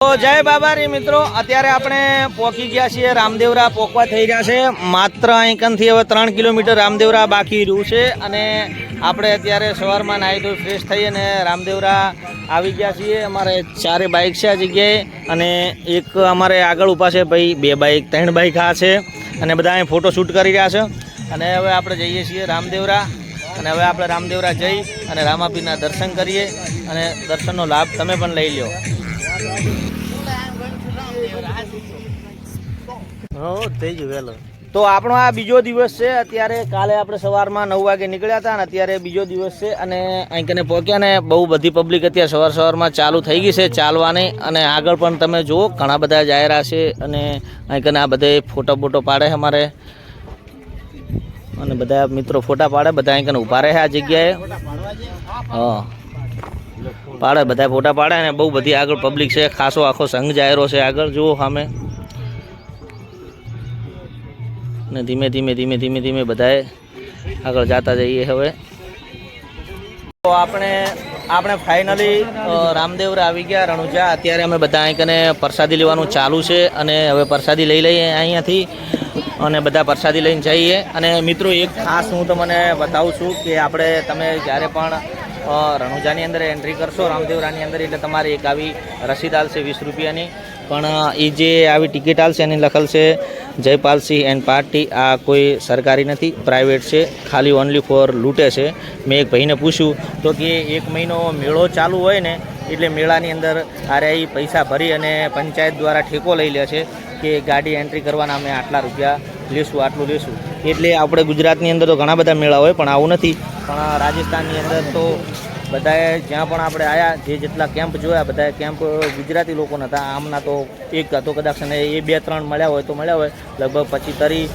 તો જય બાબારી મિત્રો, અત્યારે આપણે પોકી ગયા છીએ રામદેવરા, પોકવા થઈ રહ્યા છે. માત્ર અહીંકનથી હવે ત્રણ કિલોમીટર રામદેવરા બાકી રહ્યું છે અને આપણે અત્યારે સવારમાં નાહી ધોઈ ફ્રેશ થઈ અને રામદેવરા આવી ગયા છીએ. અમારે ચારે બાઇક છે આ જગ્યાએ અને એક અમારે આગળ ઊભા છે ભાઈ, બે બાઇક ત્રણ બાઇક આ છે અને બધા અહીં ફોટો શૂટ કરી રહ્યા છે. અને હવે આપણે જઈએ છીએ રામદેવરા અને હવે આપણે રામદેવરા જઈ અને રામાપીરના દર્શન કરીએ અને દર્શનનો લાભ તમે પણ લઈ લો હો થઈ ગયું વહેલો. તો આપણો આ બીજો દિવસ છે. અત્યારે કાલે આપણે સવારમાં નવ વાગે નીકળ્યા હતા અને અત્યારે બીજો દિવસ છે અને અહીં કને પહોંચ્યા ને બહુ બધી પબ્લિક અત્યારે સવાર સવારમાં ચાલુ થઈ ગઈ છે ચાલવાની અને આગળ પણ તમે જુઓ ઘણા બધા જાહેરા છે અને અહીં કને આ બધે ફોટો બોટો પાડે અમારે. અને બધા મિત્રો ફોટા પાડે, બધા અહીં કને ઊભા રહે આ જગ્યાએ. હા. પાડે, બધા ફોટા પાડે અને બહુ બધી આગળ પબ્લિક છે. ખાસો આખો સંઘ જાહેરો છે આગળ, જુઓ સામે. ને ધીમે ધીમે ધીમે ધીમે ધીમે બધાએ આગળ જતા જઈએ હવે. તો આપણે આપણે ફાઇનલી રામદેવરા આવી ગયા, રણુજા. અત્યારે અમે બધા અહીં કને પ્રસાદી લેવાનું ચાલુ છે અને હવે પ્રસાદી લઈ લઈએ અહીંયાથી અને બધા પ્રસાદી લઈને જઈએ. અને મિત્રો, એક ખાસ હું તમને બતાવું છું કે આપણે, તમે જ્યારે પણ રણુજાની અંદર એન્ટ્રી કરશો, રામદેવરાની અંદર, એટલે તમારે એક આવી રસીદ આવશે વીસ રૂપિયાની. પણ એ જે આવી ટિકિટ આવશે એની લખેલ છે જયપાલસિંહ એન્ડ પાર્ટી આ કોઈ સરકારી નથી, પ્રાઇવેટ છે, ખાલી ઓનલી ફોર લૂંટે છે. મેં એક ભાઈને પૂછ્યું, તો કે એક મહિનો મેળો ચાલુ હોય ને, એટલે મેળાની અંદર આરે એ પૈસા ભરી અને પંચાયત દ્વારા ઠેકો લઈ લે છે કે ગાડી એન્ટ્રી કરવાના અમે આટલા રૂપિયા લેશું, આટલું લેશું. એટલે આપણે ગુજરાતની અંદર તો ઘણા બધા મેળા હોય, પણ આવું નથી. પણ રાજસ્થાનની અંદર તો બધાએ જ્યાં પણ આપણે આવ્યા જે જેટલા કેમ્પ જોયા, બધાએ કેમ્પ ગુજરાતી લોકોના હતા. આમના તો એક હતો કદાચ, અને એ બે ત્રણ મળ્યા હોય તો મળ્યા હોય. લગભગ પછી તરી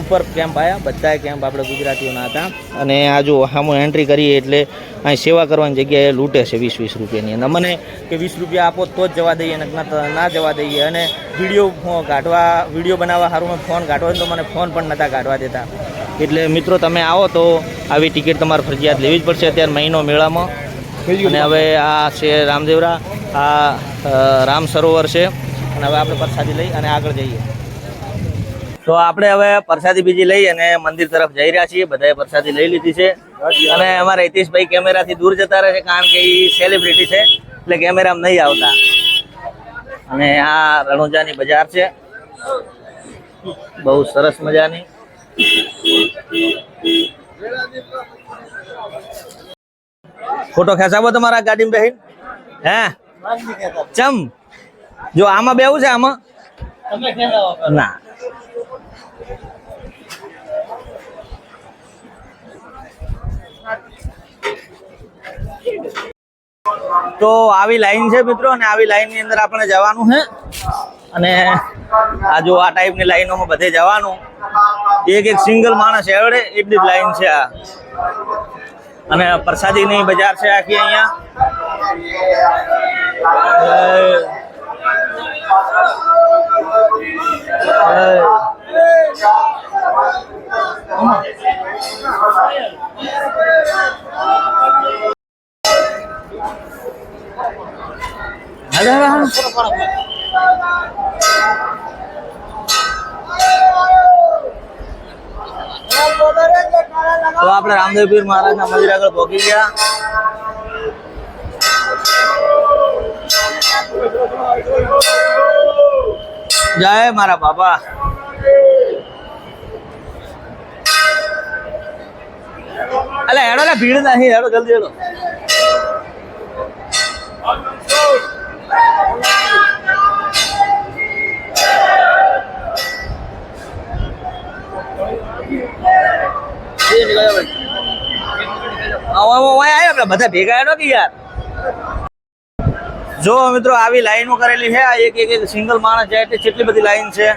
ઉપર કેમ્પ આવ્યા બધાએ કેમ્પ આપણે ગુજરાતીઓના હતા. અને આ જો આમાં એન્ટ્રી કરીએ એટલે અહીં સેવા કરવાની જગ્યાએ લૂંટે છે વીસ વીસ રૂપિયાની. અને મને કે વીસ રૂપિયા આપો તો જ જવા દઈએ અને ના જવા દઈએ. અને વીડિયો કાઢવા, વીડિયો બનાવવા સારું ફોન કાઢવા તો મને ફોન પણ નહોતા કાઢવા દેતા. એટલે મિત્રો તમે આવો તો આવી ટિકિટ તમારે ફરજિયાત લેવી જ પડશે અત્યારે મહિનો મેળામાં. અને હવે આ છે રામદેવરા આ રામ સરોવર છે. અને હવે આપણે પ્રસાદી લઈ અને આગળ જઈએ. તો આપણે હવે પ્રસાદી બીજી લઈ અને મંદિર તરફ જઈ રહ્યા છીએ. બધાએ પ્રસાદી લઈ લીધી છે. અને અમારા હિતેશભાઈ કેમેરાથી દૂર જતા રહે છે કારણ કે એ સેલિબ્રિટી છે. એટલે કેમેરામાં નહીં આવતા. અને આ રણુજાની બજાર છે. બહુ સરસ મજાની. ફોટો ખેંચાવો તમારા ગાડીમાં બેહીને. હે? ચમ. જો આમાં બેવું છે આમાં? ના. તો આવી લાઈન છે મિત્રો, અને આવી લાઈનની અંદર આપણે જવાનું છે. અને આ જો આ ટાઈપની લાઈનોમાં બધે જવાનું. એક એક સિંગલ માણસ એવડે એટલી જ લાઈન છે આ. અને પ્રસાદીની બજાર છે આખી અહીંયા. તો આપણે રામદેવપીર મહારાજના મંદિર આગળ પહોંચી ગયા. જય મારા બાબા અલે હેડો ને ભીડ નહીં, હેડો જલ્દી હેડો. બધા ભેગા કે યાર? જો મિત્રો, આવી લાઈનો કરેલી છે. આ એક એક એક સિંગલ માણસ જાય એટલે કેટલી બધી લાઈન છે?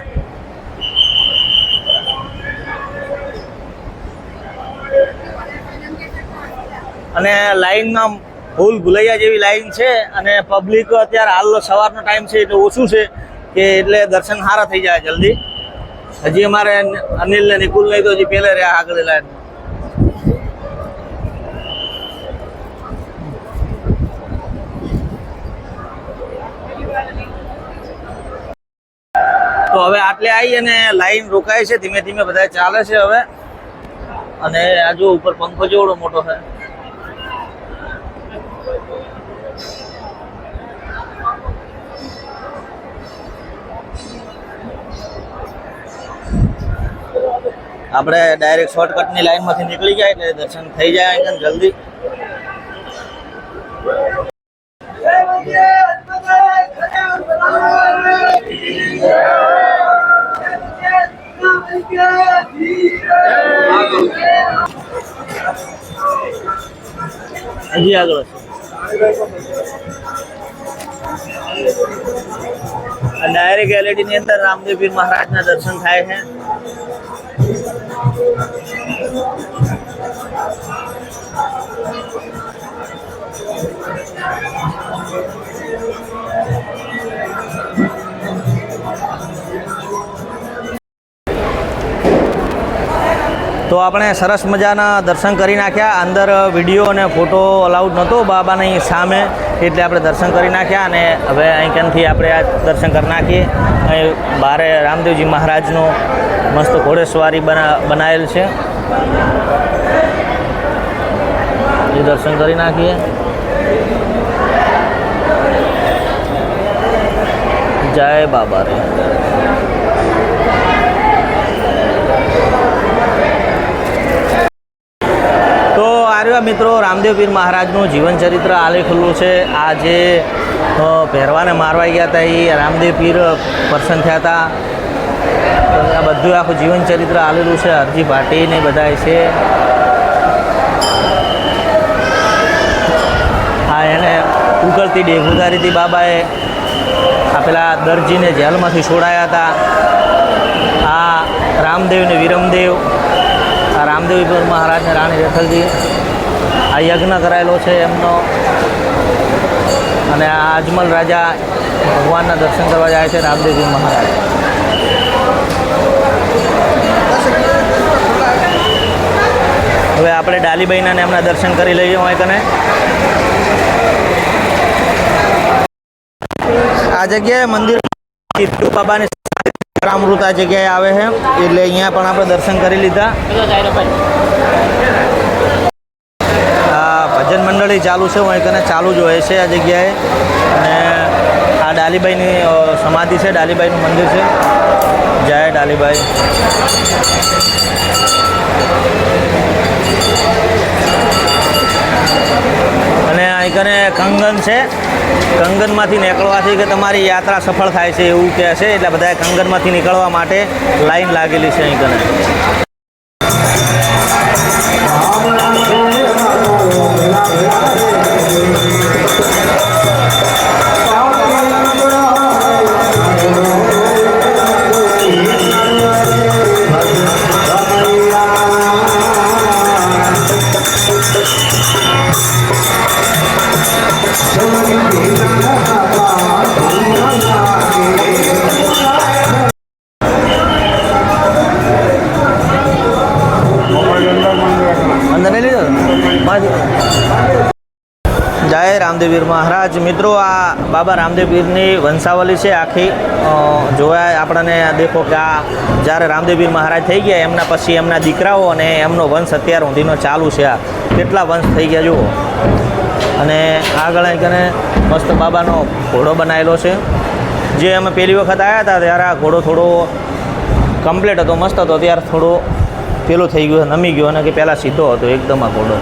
અને લાઈનમાં ભૂલ ભૂલૈયા જેવી લાઈન છે અને પબ્લિક અત્યારે હાલ સવારનો ટાઈમ છે એટલે ઓછું છે કે એટલે દર્શન સારા થઈ જાય જલ્દી. હજી અમારે અનિલ ને નિકુલ નહીં તો હજી પહેલા રહ્યા આગળ લાઈન તો હવે આટલે આવી અને લાઈન રોકાય છે, ધીમે ધીમે બધા ચાલે છે હવે. અને આ ઉપર પંખો જેવડો મોટો છે. આપણે ડાયરેક્ટ શોર્ટકટની લાઈનમાંથી નીકળી જાય એટલે દર્શન થઈ જાય અહીંયા જલ્દી હજી આગળ ડાયરેક્ટ એલઈડી ની અંદર રામદેવ પીર મહારાજના દર્શન થાય છે તો આપણે સરસ મજાના દર્શન કરી નાખ્યા. અંદર વીડિયો અને ફોટો અલાઉડ નહોતો બાબાની સામે, એટલે આપણે દર્શન કરી નાખ્યા અને હવે અહીંકનથી આપણે આ દર્શન કરી નાખીએ? અહીં બારે રામદેવજી મહારાજનો મસ્ત ઘોડેસવારી બના બનાવેલ છે. એ દર્શન કરી નાખીએ. જય બાબા રે તો આર્યા મિત્રો, રામદેવ પીર મહારાજનું જીવન ચરિત્ર આલેખેલું છે. આ જે પહેરવાને મારવાઈ ગયા હતા એ રામદેવ પીર પર્સન થયા હતા આ બધું આખું જીવન ચરિત્ર આલેલું છે. હરજી ભાટી ને બધા છે. આ એને ઉકળતી ડેગુદારીથી બાબાએ. આ પેલા દરજીને જેલમાંથી છોડાયા હતા આ રામદેવ ને વિરમદેવ, આ રામદેવ મહારાજને રાણી રેખલજી આ યજ્ઞ કરાયેલો છે એમનો. અને આ અજમલ રાજા ભગવાનના દર્શન કરવા જાય છે રામદેવજી મહારાજ. હવે આપણે ડાલીબાઈના એમના દર્શન કરી લઈએ હોય કને આ જગ્યાએ મંદિર બાબાની રામૃત આ જગ્યાએ આવે છે. એટલે અહીંયા પણ આપણે દર્શન કરી લીધા. ભજન ચાલુ છે, હું કને ચાલુ જ હોય છે આ જગ્યાએ. અને આ ડાલીબાઈની સમાધિ છે, ડાલીબાઈનું મંદિર છે. જય ડાલીબાઈ. અને અહીં કને કંગન છે. કંગનમાંથી નીકળવાથી કે તમારી યાત્રા સફળ થાય છે એવું કહે છે, એટલે બધા કંગનમાંથી નીકળવા માટે લાઈન લાગેલી છે અહીં કને રામદેવીર મિત્રો આ બાબા રામદેવ પીરની વંશાવલી છે આખી. જોયા આપણને દેખો કે આ જ્યારે રામદેવીર મહારાજ થઈ ગયા, એમના પછી એમના દીકરાઓ અને એમનો વંશ અત્યાર સુધીનો ચાલુ છે આ. કેટલા વંશ થઈ ગયા જુઓ. અને આગળ કને મસ્ત બાબાનો ઘોડો બનાવેલો છે. જે અમે પહેલી વખત આવ્યા હતા ત્યારે આ ઘોડો થોડો કમ્પ્લીટ હતો, મસ્ત હતો. ત્યારે થોડો પેલો થઈ ગયો, નમી ગયો અને કે પહેલાં સીધો હતો, એકદમ આ ઘોડો.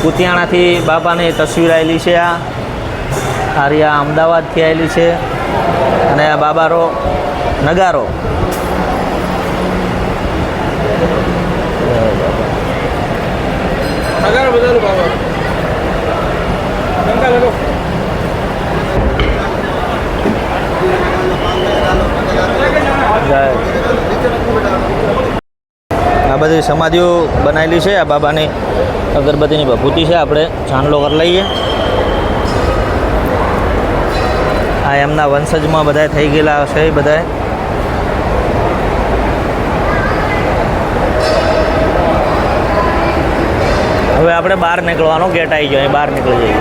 કુતિયાણાથી બાપાની તસવીર આવેલી છે આ. આર્યા અમદાવાદથી આવેલી છે. અને આ બાબારો નગારો. આ બધી સમાધિઓ બનાવેલી છે આ બાબાની. અગરબત્તીની ભભૂતિ છે, આપણે ચાંદલો કરી લઈએ. આ એમના વંશજમાં બધા થઈ ગયેલા છે બધા હવે આપણે બહાર નીકળવાનો ગેટ આવી ગયો, અહીં બહાર નીકળી જઈએ.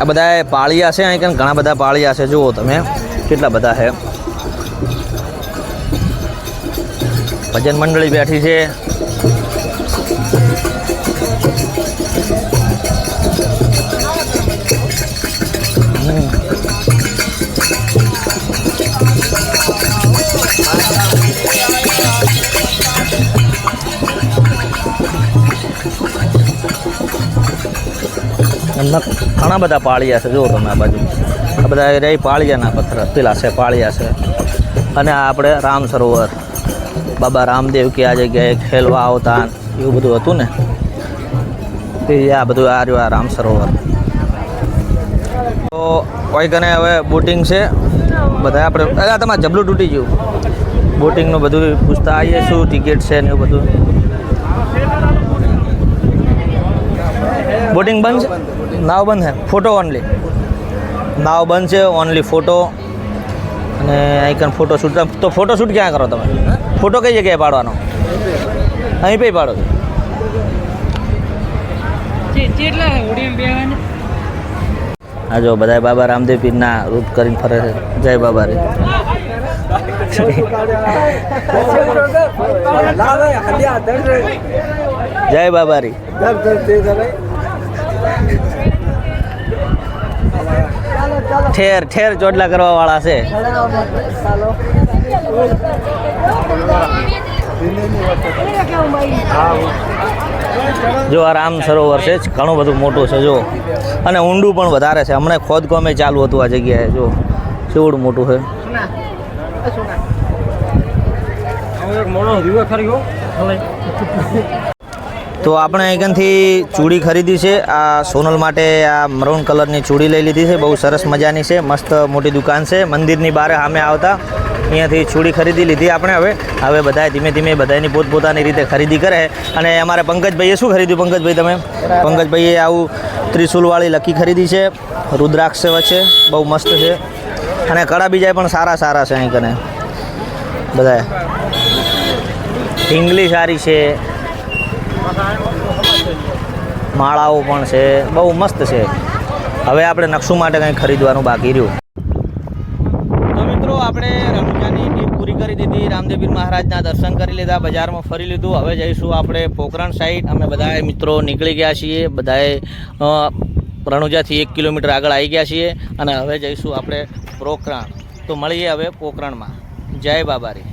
આ બધા પાળિયા છે, અહીં ઘણા બધા પાળિયા છે, જુઓ તમે, કેટલા બધા છે. ભજન મંડળી બેઠી છે. ઘણા બધા પાળિયા છે, જુઓ તમે આ બાજુ. આ બધા રહી પાળિયાના પથ્થર, પેલા છે, પાળિયા છે. અને આ આપણે રામ સરોવર, બાબા રામદેવ કે આ જગ્યાએ ખેલવા આવતા, એવું બધું હતું ને? તે આ બધું આ રહ્યું આ રામ સરોવર. તો કોઈ કને હવે બોટિંગ છે? બધા આપણે અરે તમારે જબલું તૂટી ગયું. બોટિંગનું બધું પૂછતા આવીએ શું ટિકિટ છે ને એવું બધું. બોટિંગ બંધ છે? નાવ બંધ છે ફોટો ઓનલી નાવ બંધ છે ઓનલી ફોટો અને આઈકન ફોટો શૂટ તો ફોટો શૂટ ક્યાં કરો તમે? ફોટો કઈ જગ્યાએ પાડવાનો? અહીં પે પાડો છો? કેટલા આ જો બધા બાબા રામદેવ પીરના રૂપ કરીને ફરે છે. જય બાબા રે. જય બાબા રી. ઠેર ઠેર ચોટલા કરવા વાળા છે. જો આ રામ સરોવર છે ઘણું બધું મોટું છે જો. અને ઊંડું પણ વધારે છે. હમણાં ખોદકામે ચાલુ હતું આ જગ્યાએ જો. કેવડું મોટું છે. તો આપણે અહીંથી ચૂડી ખરીદી છે. આ સોનલ માટે આ મરૂન કલરની ચૂડી લઈ લીધી છે. બહુ સરસ મજાની છે. મસ્ત મોટી દુકાન છે. મંદિરની બહાર સામે આવતા. અહીંયાથી ચૂડી ખરીદી લીધી આપણે હવે. હવે બધાએ ધીમે ધીમે બધાની પોતપોતાની રીતે ખરીદી કરે. અને અમારે પંકજભાઈએ શું ખરીદ્યું? પંકજભાઈ, તમે? પંકજભાઈએ આવું ત્રિશુલવાળી લકી ખરીદી છે. રુદ્રાક્ષ છે. બહુ મસ્ત છે. અને કડા બીજા પણ સારા સારા છે અહીં કને. બધાએ ઢીંગલી સારી છે. માળાઓ પણ છે. બહુ મસ્ત છે. હવે આપણે નકશું માટે કંઈ ખરીદવાનું બાકી રહ્યું. તો મિત્રો, આપણે કરી દીધી રામદેવીર મહારાજના દર્શન કરી લીધા, બજારમાં ફરી લીધું. હવે જઈશું આપણે પોકરણ સાઈડ અમે બધાએ મિત્રો નીકળી ગયા છીએ. બધાએ રણુજાથી એક કિલોમીટર આગળ આવી ગયા છીએ. અને હવે જઈશું આપણે પોકરણ તો મળીએ હવે પોકરણમાં જય બાબારી.